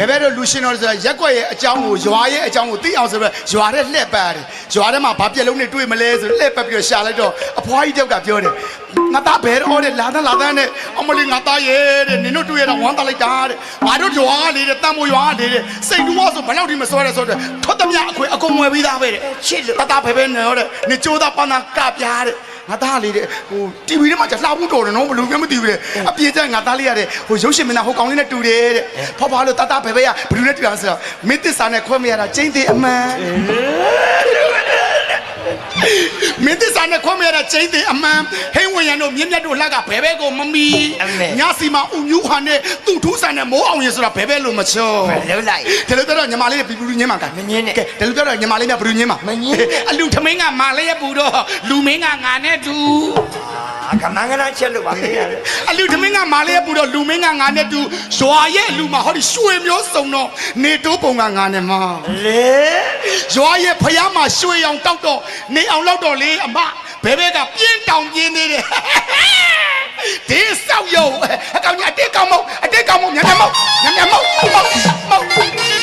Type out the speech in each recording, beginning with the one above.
ဘယ်ဘဲတော့လူရှင်တော်ဆိုတာရက်ွက်ရဲ့အကြောင်းကိုရွာရဲ့အကြောင်းကိုသိအောင်ဆိုပြီးရွာတဲ့လှည့်ပတ်ရတယ်ရွာထဲမှာဘာပြက်လုံးနဲ့တွေ့မလဲဆိုလှည့်ပတ်ပြီးတော့ရှာလိုက်တော့အဖွားကြီးတောက်ကပြောတယ်ငါသားဘယ်တော့တဲ့လာသားလာသားနဲ့အမလေးငါသားရဲ့တဲ့နင်တို့တွေ့ရတော့ဝမ်းသာလိုက်တာတဲ့ငါတို့ရွာလေးတဲ့တန်မိုးရွာလေးတဲ့စိတ်တူမောဆိုဘယ်လောက်ထိမစွဲရဲဆိုတော့ထွက်သမျှအခွေအကုန်ဝယ်ပြီးသားပဲတဲ့ချစ်လို့တသားဖဲဖဲနဲ့ဟောတဲ့နေကြိုးသားပန်းသားကပြားတဲ့ ငါသားလေးတဲ့ဟို TV ထဲမှာကြာလှဖို့တော်တယ်နော်ဘလို့မှမသိဘူးတဲ့အပြေကျငါသားလေးရတဲ့ဟိုရုပ်ရှင်မင်းသားဟိုကောင်လေးနဲ့တူတယ်တဲ့ဖောက်ဖားလို့တသားဖဲဖဲကဘယ်လိုနဲ့တူအောင်ဆိုတော့မင်းသစ္စာနဲ့ခွဲမရတာကျင်းသေးအမှန် မင်းသစ္စာနဲ့ခွဲမရတာကျင်းသေးအမှန်ဟိန်းဝင်ရံတို့မြင်းမြတ်တို့လှကဘဲဘဲကိုမမီညစီမှာဥညူးခါနဲ့သူ့ထူးဆန်နဲ့မိုးအောင်ရင်ဆိုတာဘဲဘဲလို့မချောလုံးလိုက်တယ်လို့တော့ညီမလေးပြပူညင်းမှာကမငင်းနဲ့ကဲတယ်လို့တော့ညီမလေးကဘယ်လိုညင်းမှာမငင်းနဲ့အလူထမင်းကမာလေးရပူတော့လူမင်းကငါနဲ့တူ အာကမန်ကနာချက်လို့ပါမင်းရတယ်အလူထမင်းကမာလေးရပူတော့လူမင်းကငါနဲ့တူရွာရဲ့အလူမှာဟောဒီရွှေမျိုးစုံတော့နေတိုးပုံကငါနဲ့မလေရွာရဲ့ဖျားမှာရွှေအောင်တောက်တော့နေအောင်လောက်တော့လေအမဘဲဘဲကပြင်းတောင်ပြင်းနေတယ်ဒီဆောက်ရုံအကောင်ကြီးအတက်ကောင်မဟုတ်အတက်ကောင်မဟုတ်ညညမဟုတ်ညညမဟုတ်မဟုတ်မဟုတ်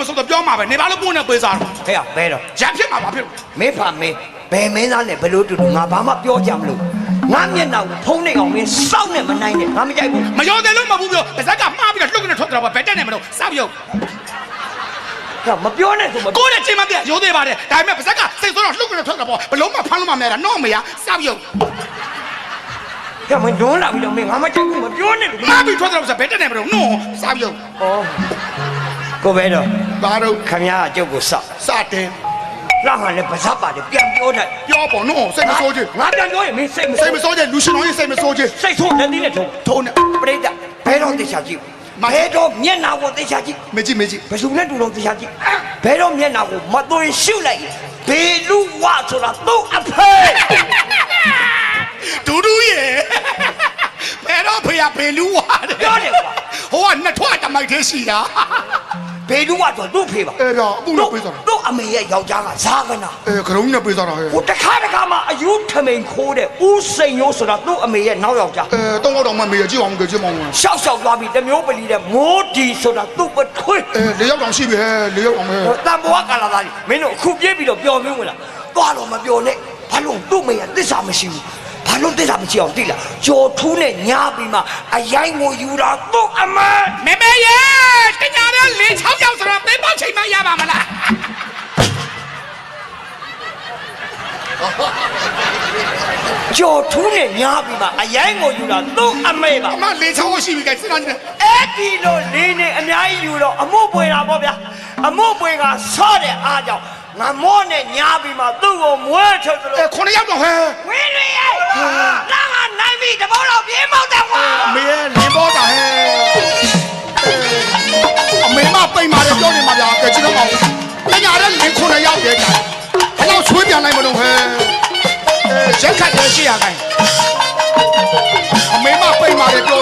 မဆောတော့ပြောမှာပဲနေဘာလို့ပုနဲ့ပေးစားတော့ဟဲ့ဘဲတော့ရဖြစ်မှာဘာဖြစ်လို့မင်းဖာမင်းဘယ်မင်းသားနဲ့ဘယ်လိုတူတူငါဘာမှပြောကြမလို့ငါမျက်နှာကိုဖုံးနေအောင်မင်းစောက်နေမနိုင်နဲ့ငါမကြိုက်ဘူးမရောတယ်လို့မဘူးပြောပါဇက်ကမှားပြီးတော့လှုပ်ကနေထွက်တော့ဘယ်တက်နေမလို့စောက်ရုပ်ဟဲ့မပြောနဲ့ဆိုမကိုယ်နဲ့ချိန်မပြရိုးသေးပါတယ်ဒါပေမဲ့ပါဇက်ကစိတ်ဆောတော့လှုပ်ကနေထွက်တော့ဘလုံးမဖမ်းလို့မမြဲတာတော့မရစောက်ရုပ်ဟဲ့မင်းဒွန်းလာပြီးတော့မင်းငါမကြိုက်ဘူးမပြောနဲ့လို့မှားပြီးထွက်တော့ဆိုဘယ်တက်နေမလို့နော်စောက်ရုပ်ဩ ကိုဘဲတော့ဘာတော့ခမရအကျုပ်ကိုစောက်စတယ်လောက်မှလည်းပါဇက်ပါတယ်ပြန်ပြောတတ်ပြောပေါ့နော်စိတ်မဆိုးချင်ငါပြန်ပြောရင်မင်းစိတ်မစိတ်မဆိုးချင်လူရှင်တော်ကြီးစိတ်မဆိုးချင်စိတ်ဆိုးလက်သီးနဲ့ထုံးထုံးနေ ပြိတ္တဘဲတော့တေချာကြည့်မဘဲတော့မျက်နှာကိုတေချာကြည့်မကြည့်မကြည့်ဘယ်သူနဲ့တူတော့တေချာကြည့်ဘဲတော့မျက်နှာကိုမသွင်းရှုလိုက်ဘေလူဝဆိုတာသူ့အဖေဒူဒူရဲ့ဘယ်တော့ဖေးရဖေလူဝါတယ်ပြောတယ်ကွာဟိုကနှစ်ထွားတမိုက်သေးရှိတာ ဘေလူဝဆိုသူ့ဖေပါအဲ့တော့အခုတော့ပြေးသွားတာသူ့အမေရဲ့ယောက်ျားကဇာကနာအဲခရုံးနဲ့ပြေးသွားတာဟဲ့ဟိုတခါတခါမှအယူထမိန်ခိုးတဲ့ဦးစိန်ရိုးဆိုတာသူ့အမေရဲ့နောက်ယောက်ျားအဲတော့တော့မှမေးရကြည့်အောင်ကြည့်မအောင်ရှောက်ရှောက်သွားပြီးတစ်မျိုးပလီတဲ့မိုးဒီဆိုတာသူ့ပထွေးအဲလေးယောက်တောင်ရှိပြီဟဲ့လေးယောက်အောင်ဟဲ့ဟိုတန်ဘဝကာလာသားကြီးမင်းတို့အခုပြေးပြီးတော့ပျော်မင်းဝင်လာသွားတော့မပျော်နဲ့ဘာလို့သူ့မေကသစ္စာမရှိဘူး ဘာလို့သစ္စာမရှိအောင်သိလားကြော်ထူးနဲ့ညားပြီးမှအရိုင်းကိုယူတာသူ့အမမေမေရဲ့တညာတဲ့လေ6ယောက်ဆိုတော့သိပေါက်ချိန်မှရပါမလားကြော်ထူးနဲ့ညားပြီးမှအရိုင်းကိုယူတာသူ့အမေပါအမလေ6ယောက်ရှိပြီကဲစဉ်းစားကြည့်အဲ့ဒီလိုလေးနေအများကြီးယူတော့အမှုပွေတာပေါ့ဗျာအမှုပွေကဆော့တဲ့အားကြောင့် ငါမောနဲ့ညားပြီးမှသူ့ကိုမွဲထုတ်သအဲလို9ယောက်တော့ဟဲ့ဝင်းတွေရဲ့လာကနိုင်ပြီတဘောတော့ပြေးမောက်တယ်ကွာမေရဲ့လင်ပေါ်တာဟဲ့အမေမပိန်ပါတယ်ပြောနေမှာဗျာကဲကြည့်တော့မအောင်တညာတဲ့လင်9ယောက်တည်းကြာဘယ်တော့ချွေးပြန်လိုက်မလို့ဟဲ့အဲရက်ခတ်တယ်ရှိရခိုင်းအမေမပိန်ပါတယ်ပြော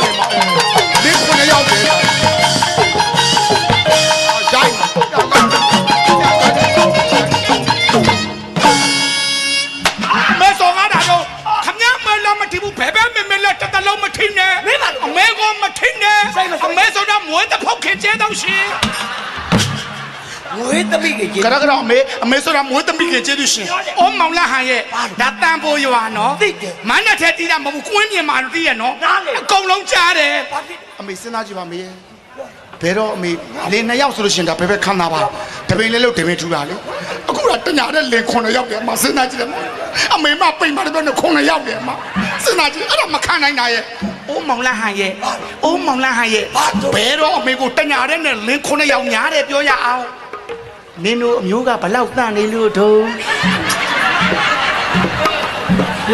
ဆိုတော့မွေးတဲ့ဖောက်ခင်ကျဲတော့ရှင်ငွေသမီးကြီးကရကရအမေအမေဆိုတာမွေးသမီးကကျေးဇူးရှင်။အော်မောင်လာဟန်ရဲ့ဒါတန်ဖိုးရွာနော်မန်းနဲ့ထဲတီးတာမဟုတ်ဘူးကွင်းမြင်မာလို့တီးရနော်အကုန်လုံးကြားတယ်ဘာဖြစ်အမေစဉ်းစားကြည့်ပါမေဘယ်တော့အမေလေနှစ်ယောက်ဆိုလို့ရှင်ဒါဘယ်ဘက်ခန်းသားပါတပိန်လေးလို့တပိန်ထူတာလေအခုကတညာတဲ့လင်ခုနှစ်ယောက်တည်းမစဉ်းစားကြည့်တယ်အမေမပိန်ပါတယ်ပြောနေခုနှစ်ယောက်တည်းမစဉ်းစားကြည့်အဲ့ဒါမခံနိုင်တာရဲ့ အိုးမောင်လာဟန်ရဲ့အိုးမောင်လာဟန်ရဲ့ဘယ်တော့အမေကိုတညာတဲ့နဲ့လင်ခုနှစ်ယောက်ညားတယ်ပြောရအောင်နင်တို့အမျိုးကဘလောက်တန်နေလို့တုံး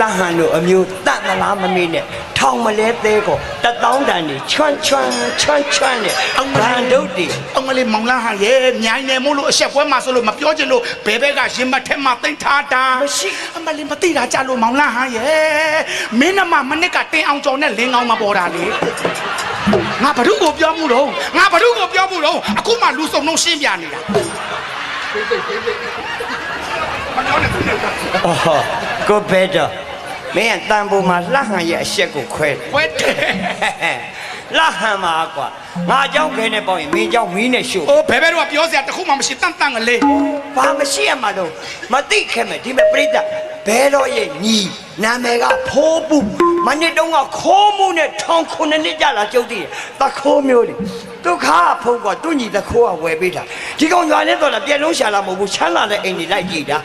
လဟန်တို့အမျိုးတတ်သလားမမေးနဲ့ ထထောင်မလဲသေးကိုတသောင်းတန်နေချွန်းချွန်းချွန်းချွန်းနဲ့အမန်ဒုတ်တီအောင်မလေးမောင်လာဟန်ရဲ့မြိုင်နေမို့လို့အဆက်ပွဲမှာဆိုလို့မပြောချင်လို့ဘဲဘဲကရင်မက်ထဲမှာတိတ်ထားတာမရှိအမလေးမသိတာကြလို့မောင်လာဟန်ရဲ့မင်းနမမနစ်ကတင်အောင်ကျော်နဲ့လင်းကောင်းမပေါ်တာလေငါဘ ᱹ ကိုပြောမှုတော့ငါဘ ᱹ ကိုပြောမှုတော့အခုမှလူစုံလုံးရှင်းပြနေတာမပြောနဲ့သူနဲ့အော်ကိုဘဲတော့ မင်းကတန်ဖိုးမှာလှဟန်ရဲ့အဆက်ကိုခွဲတယ် ဝဲတယ် လှဟန်မှာကွာငါเจ้าခဲနဲ့ပေါ့ရင်မင်းเจ้าမီးနဲ့ရှို့ အိုးဘဲဘဲတို့ကပြောစရာတစ်ခုမှမရှိတန့်တန့်ကလေး ဘာမရှိရမှာတော့မသိခဲ့မယ်ဒီမဲ့ပြိတ္တဘဲတော့ရဲ့ညီနာမည်ကဖိုးပူမနစ်တုံးကခိုးမှုနဲ့ထောင်ခုနှစ်နှစ်ကြာလာကြုတ်တည်တခိုးမျိုးလေဒုက္ခဖုတ်ကသူ့ညီတခိုးကဝယ်ပေးတာဒီကောင်ရွာနဲ့တော့လာပြက်လုံးရှာလာမဟုတ်ဘူးချမ်းလာတဲ့အိမ်တွေလိုက်ကြည့်တာ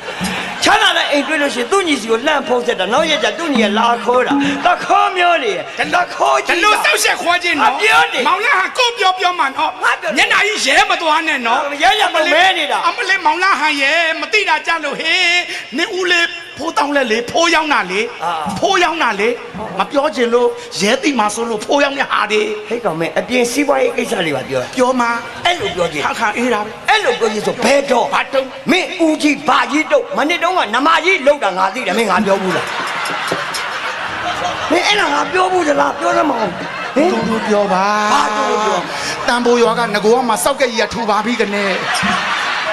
ချမ်းလာတဲ့အိမ်တွေ့လို့ရှိရင်သူ့ညီစီကိုလှန့်ဖုံးဆက်တာနောက်ရက်ကျသူ့ညီကလာခိုးတာတခိုးမျိုးလေတခိုးဒီကြီးလိုစောက်ဆက်ခွာခြင်းနော်အပြောနေမောင်လာဟန်ကိုပြောပြောမှနော်ငါပြောနေညနာကြီးရဲမသွားနဲ့နော်ရဲရဲမမဲနေတာအမလေးမောင်လာဟန်ရဲ့မသိတာကြလို့ဟေးနေဦးလေး ဖိုးတောင်းလဲလေဖိုးရောက်တာလေအာဖိုးရောက်တာလေမပြောချင်လို့ရဲတိမှာဆိုလို့ဖိုးရောက်တဲ့ဟာတွေဟဲ့ကောင်မဲအပြင်စီးပွားရေးကိစ္စတွေပါပြောပြောမှာအဲ့လိုပြောကြည့်ခါခါအေးတာပဲအဲ့လိုပြောကြည့်ဆိုဘဲတော့ဘာတုံးမင်းဦးကြီးဘာကြီးတော့မနစ်တုံးကနမကြီးလောက်တာငါသိတယ်မင်းငါပြောဘူးလားမင်းအဲ့ဒါငါပြောဘူးသလားပြောရမအောင်ဟင်တူတူပြောပါဘာတူတူပြောတန်ဖိုးရွာကငကိုကမှစောက်ကကြီးကထူပါပြီကနေ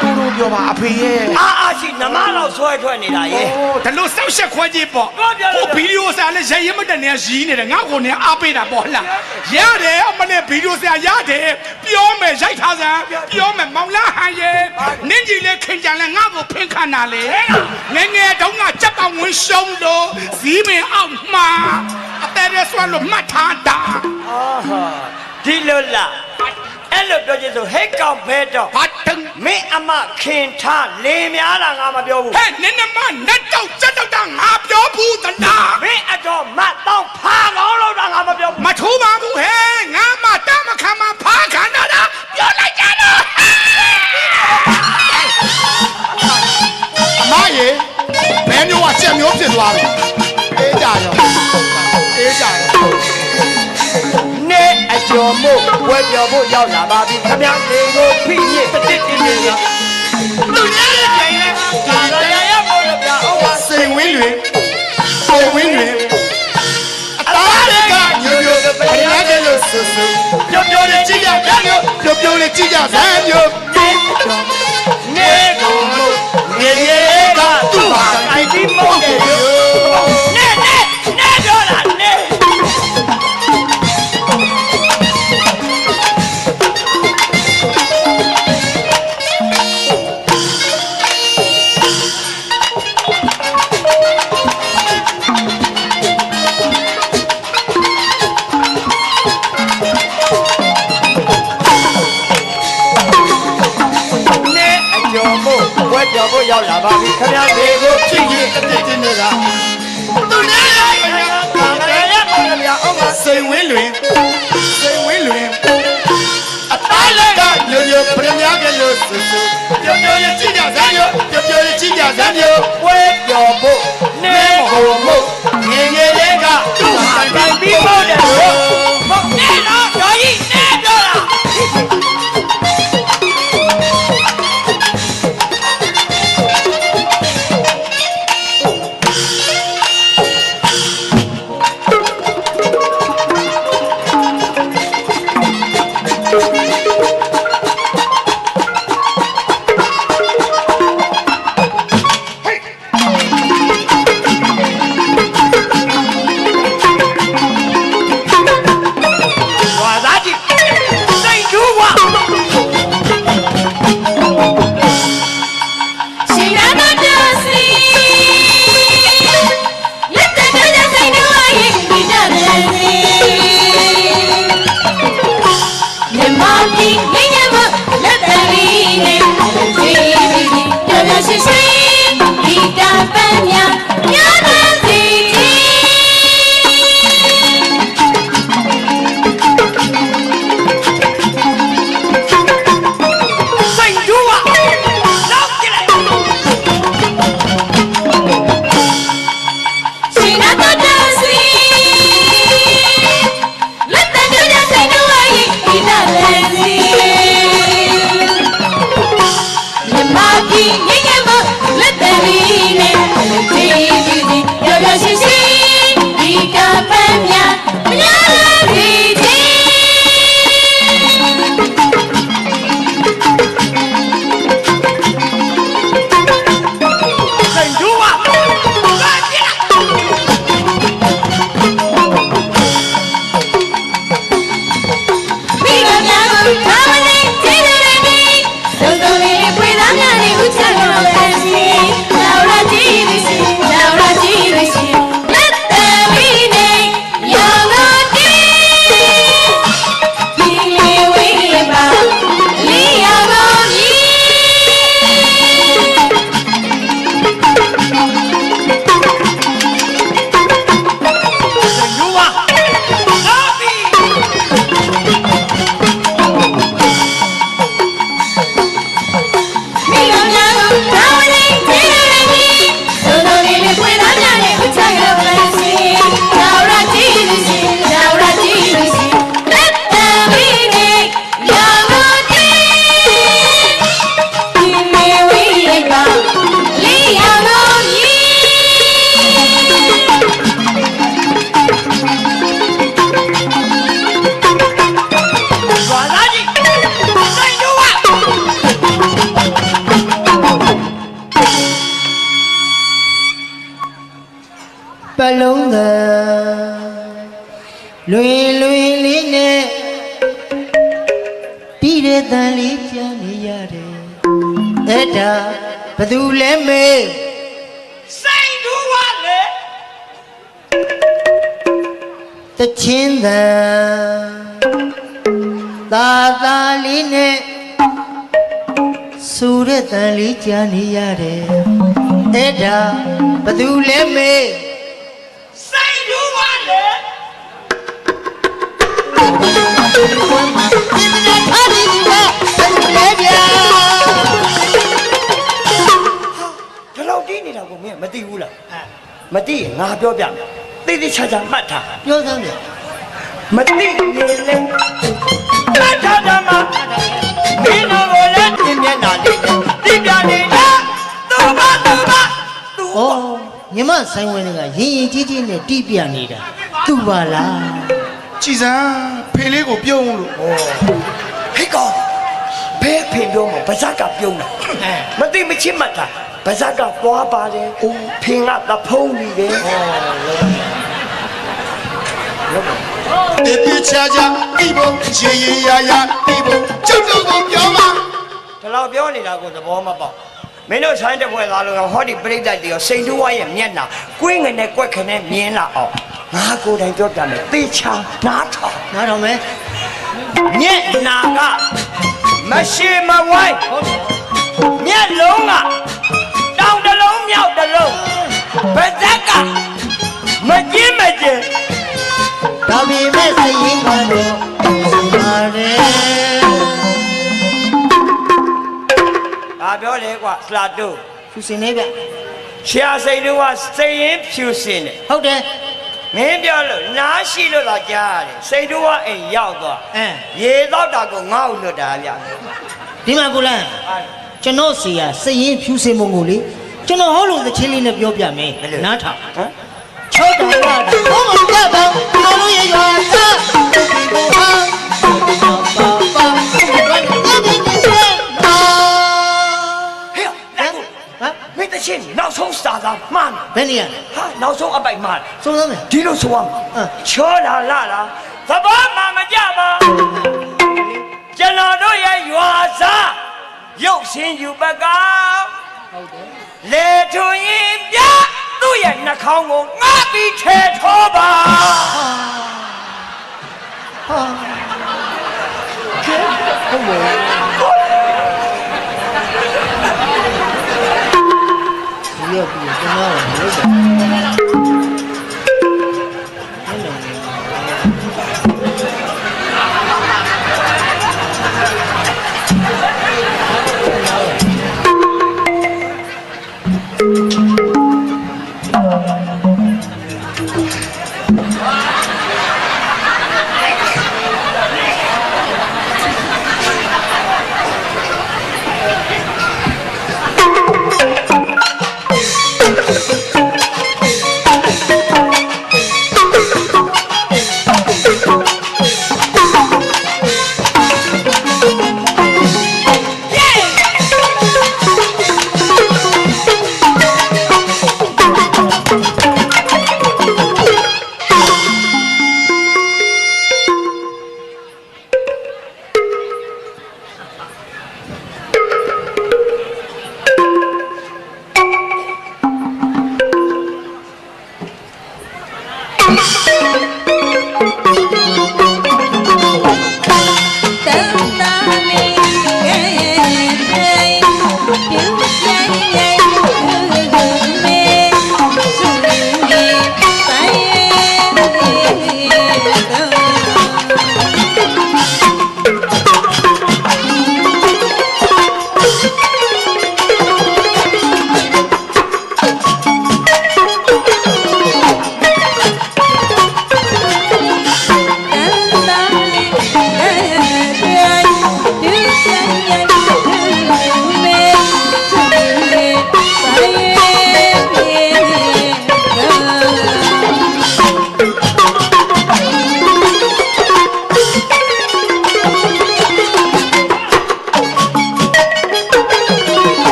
တူတူပြောပါအဖေရဲ့အာအာရှိနမလောက်ဆွဲထွက်နေတာရေโอ้ဒါလို့စောက်ဆက်ခွဲကြည့်ပေါ့ပြောပြောပြောဟိုဗီဒီယိုဆာလည်းရရင်မတက်နေရီးနေတယ်ငါ့ကိုနေအားပေးတာပေါ့ဟလားရတယ်အမနဲ့ဗီဒီယိုဆာရတယ်ပြောမယ်ရိုက်ထားစမ်းပြောမယ်မောင်လာဟန်ရဲ့နင်းကြီးလေးခင်ကြံလဲငါ့ကိုဖင်ခန့်တာလေငယ်ငယ်တုန်းကကြက်ပောင်ဝင်ရှုံးလို့ဇီးမင်အောင်မှာအသေးရဲဆွမ်းလို့မှတ်ထားတာ အာဟာဒီလိုလား အဲ့လိုပြောကြည့်ဆိုဟဲ့ကောင်ဘဲတော့ဘာတန်းမင်းအမခင်ထားလင်းများတာငါမပြောဘူးဟဲ့နင်းနမနတ်တော့ကြက်တော့တာငါပြောဘူးတနာမင်းအတော်မတ်တော့ဖာကောင်းလို့တာငါမပြောဘူးမထိုးပါဘူးဟဲ့ငါမတမခံမဖားခံတာလားပြောလိုက်ကြတော့အမရေဘယ်မျိုးကချက်မျိုးဖြစ်သွားပြီအေးကြရော မို့ဝဲပြော်ဖို့ရောက်လာပါပြီခမလေးကိုဖိညစ်တစ်တစ်တင်းတင်းရောလူကြီးရဲ့ကြိုင်လဲဒါလည်းရဖို့လို့ပြအောင်ပါစိန်ဝင်းတွေစိန်ဝင်းတွေအသားတွေကညိုညိုခရရကလို့ဆူဆူပျော်ပျော်လေးကြည့်ကြစမ်းမျိုးပျော်ပျော်လေးကြည့်ကြစမ်းမျိုးနေကိုမို့ရေရေကသူ့ဟာအိုက်ဒီမုန်းတယ် ရောက်လာပါပြီခင်ဗျားလေးကိုချစ်ရစ်အစ်စ်တင်းတွေကသူနဲ့ခင်ဗျားကလည်းရပါခင်ဗျာအောက်မှာစိန်ဝင်းလွင်စိန်ဝင်းလွင်အသားလည်းကညိုညိုပြင်းများကလေးဆူဆူညိုညိုရချစ်ကြစမ်းညိုညိုညိုရချစ်ကြစမ်းညိုဝဲပြောဖို့ လွင်လွင်လေးနဲ့တီးတဲ့တန်လေးကြားနေရတယ်အဲ့ဒါဘသူလဲမေးစိန်တို့ကလေတချင်းသာသာသာလေးနဲ့ဆူတဲ့တန်လေးကြားနေရတယ်အဲ့ဒါဘသူလဲမေး ဒီမနေ့ထားဒီဒီကဘသူလဲဗျာဒီလောက်တီးနေတာကိုမင်းမသိဘူးလားမသိရင်ငါပြောပြမယ်သိသိချာချာမှတ်ထားပြောစမ်းဗျာမသိရင်လေမှတ်ထားတာမှာမင်းတို့ကိုလည်းပြင်းမျက်နှာလေးနဲ့တိပြနေတာသူမသူမသူ။အော်ညီမဆိုင်ဝင်ကရင်ရင်ကြီးကြီးနဲ့တီးပြနေတာသူ့ပါလား ကြည်စမ်းဖေလေးကိုပြုံးလို့ဟိတ်ကောင်ဘဲဖင်ပြောမှာဗဇက်ကပြုံးတာမသိမချင်းမှတ်တာဗဇက်ကသွားပါတယ်ဖင်ကသဖုံးနေတယ်တေးပြချာချာဒီဘုံရေရေရာရာဒီဘုံကျုပ်တို့ကိုပြောမှာဒီလောက်ပြောနေတာကိုသဘောမပေါက်မင်းတို့ဆိုင်တဲ့ဘွယ်သားလုံးကဟောဒီပြိတ္တတွေရောစိန်တူဝါရဲ့မျက်နှာကွင်းငနဲ့ကွက်ခနဲ့မြင်လာအောင် ငါကိုယ်တိုင်ပြောပြမယ်သေချာနားထောင်။နားတော်မယ်မျက်နာကမရှိမဝိုင်းမျက်လုံးကတောင်တစ်လုံးမြောက်တစ်လုံးဗဇက်ကမကျင်းမကျင်း။ဒါပေမဲ့စရင်ကတော့ပါရဲ။ဘာပြောလဲကွာစလာတု။သူစင်နေဗျရှာစိန်တို့ကစိတ်ရင်ဖြူစင်တယ်။ဟုတ်တယ်။ မင်းပြောလို့နားရှိလို့လာကြားရတယ်။စိန်တို့ကအိမ်ရောက်သွား။အင်း။ရေတော့တာကိုငေါ့လွတ်တာဗျာဒီမှာကိုလန်း။ဟာကျွန်တော်စီကစရင်ဖြူစင်မုံကိုလေကျွန်တော်ဟောလို့သချင်းလေးနဲ့ပြောပြမယ်။နားထောင်ဟမ်။ချောတာကဘုံမပြတော့ကျွန်တော်ရဲ့ရွာသားဒီကိုဟာပါပါပါဒီဒီဒီအာဟဲ့လက်ကိုဟမ်မင်းတချင်းနောက်ဆုံးစာသားမှားမယ်ဘယ်နေရလဲ။ဟာ နောက်ဆုံးအပိုက်မှားတယ်စုံစမ်းမယ်။ဒီလိုဆိုရမှာအင်း။ချောတာလာလားသဘောမှမကြပါ။ကျွန်တော်တို့ရဲ့ရွာစားရုပ်ရှင်ယူပကဟုတ်တယ်လေထွန်ရင်ပြသူ့ရဲ့နှာခေါင်းကိုငါပြီးထဲထောပါဟာဟုတ်မို့ဒီရပြီကျွန်တော်မလု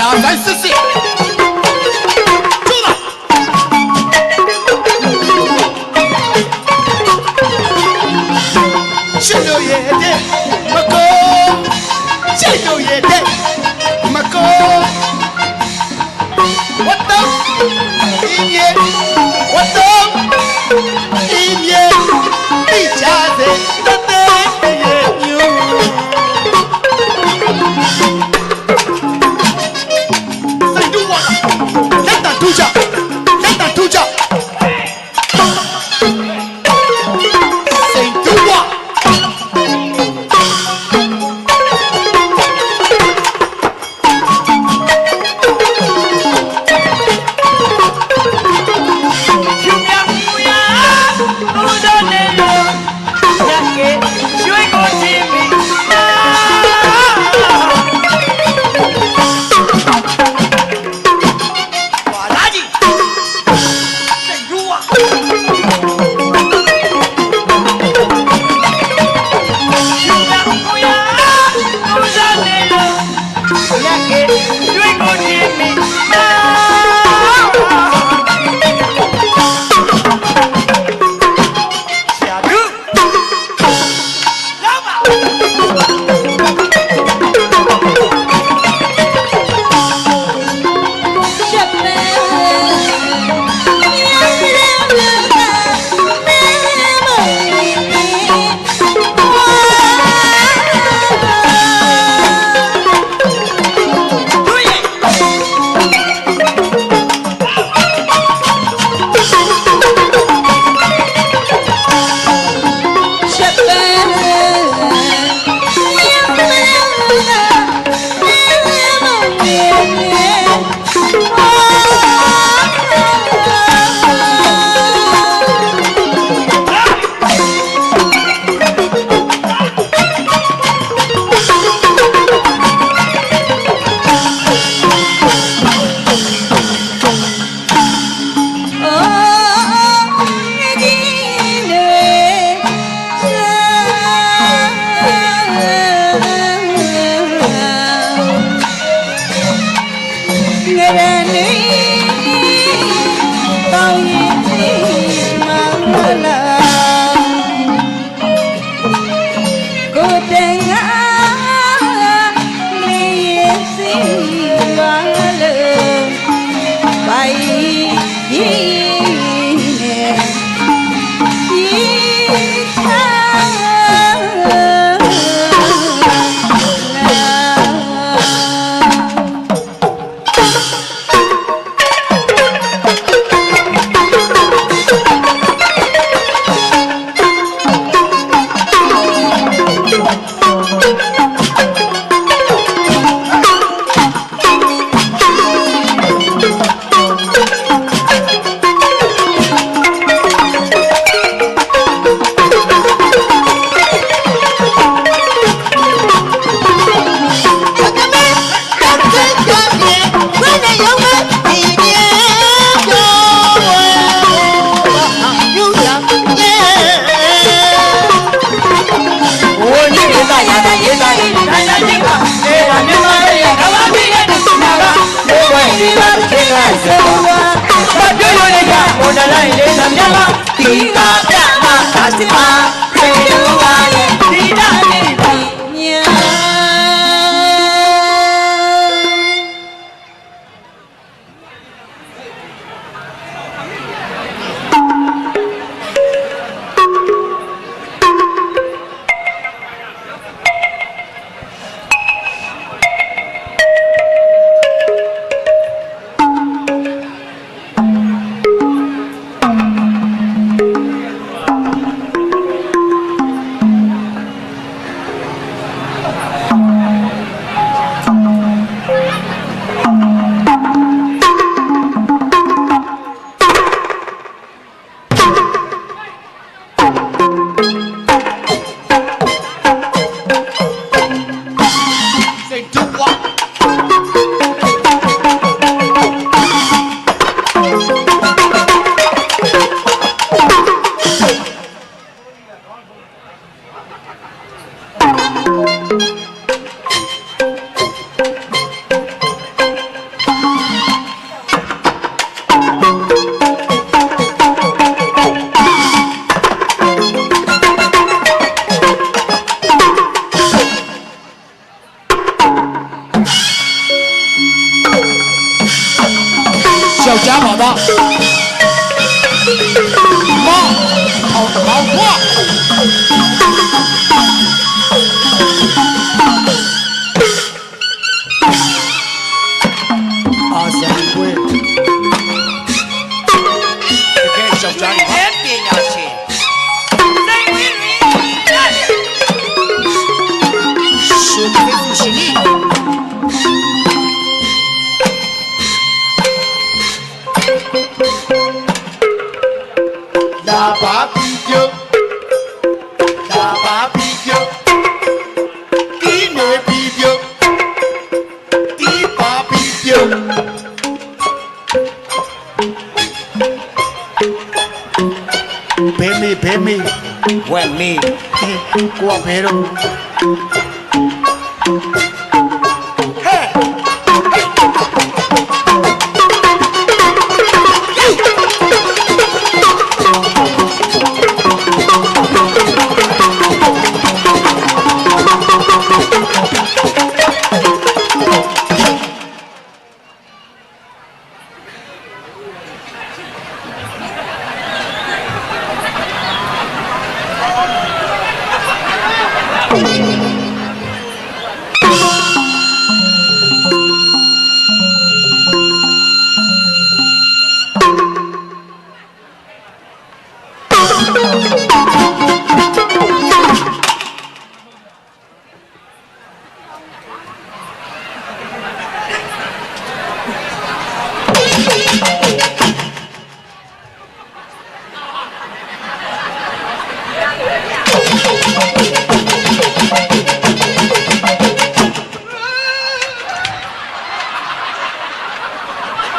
လာတိုင်းစစ်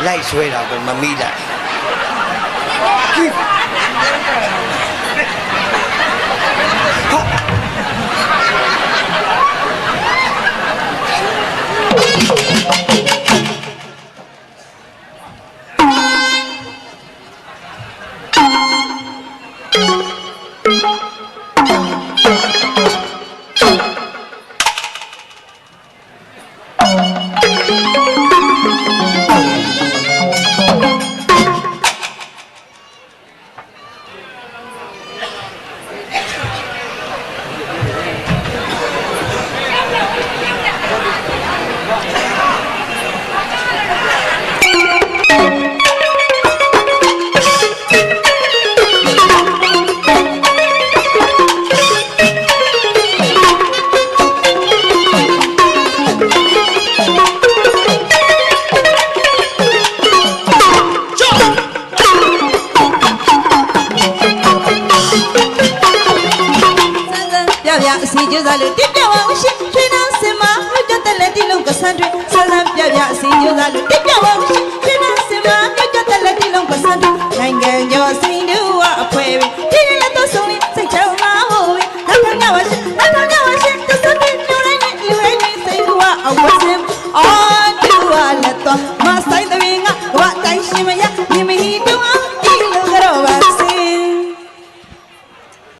လိုက်ဆွဲတာတော့မမိလိုက်ဟုတ်